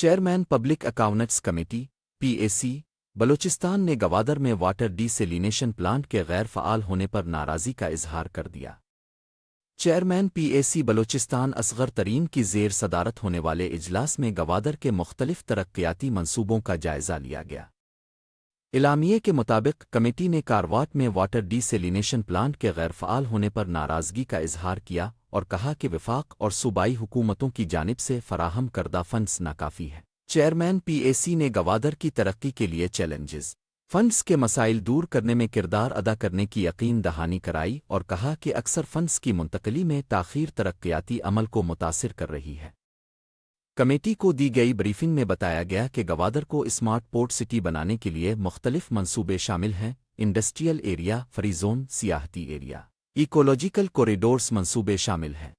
Chairman public accounts committee, PAC, Balochistan ने गवादर में water desalination plant के गैर फ़ाल होने पर नाराज़गी का इजहार कर दिया। चेयरमैन पीएसी बलूचिस्तान असगर तरीन की जेर सदारत होने वाले इजलास में गवादर के मुख्तलिफ़ तरक्याती मंसूबों का जायजा लिया गया। इलामिये के मुताबिक कमेटी ने कारवाट में वाटर डीसेलिनेशन प्लांट के गैर फ़ाल होने पर नाराज़गी का इजहार किया और कहा कि विफाक और सूबाई हुकूमतों की जानिब से फराहम करदा फंड्स नाकाफ़ी है। चेयरमैन पीएसी ने गवादर की तरक्की के लिए चैलेंजेस। फंड्स के मसाइल दूर करने में किरदार अदा करने की यकीन दहानी कराई और कहा कि अक्सर फंड्स की मुंतकली में ताख़ीर तरक्याती अमल को मुतासर कर रही है। कमेटी को दी गई ब्रीफिंग में बताया गया कि गवादर को स्मार्ट पोर्ट सिटी बनाने के लिए मुख्तलिफ़ मंसूबे शामिल हैं, इंडस्ट्रियल एरिया, फ्री जोन, सियाहती एरिया। इकोलॉजिकल कॉरिडोर्स मंसूबे शामिल हैं।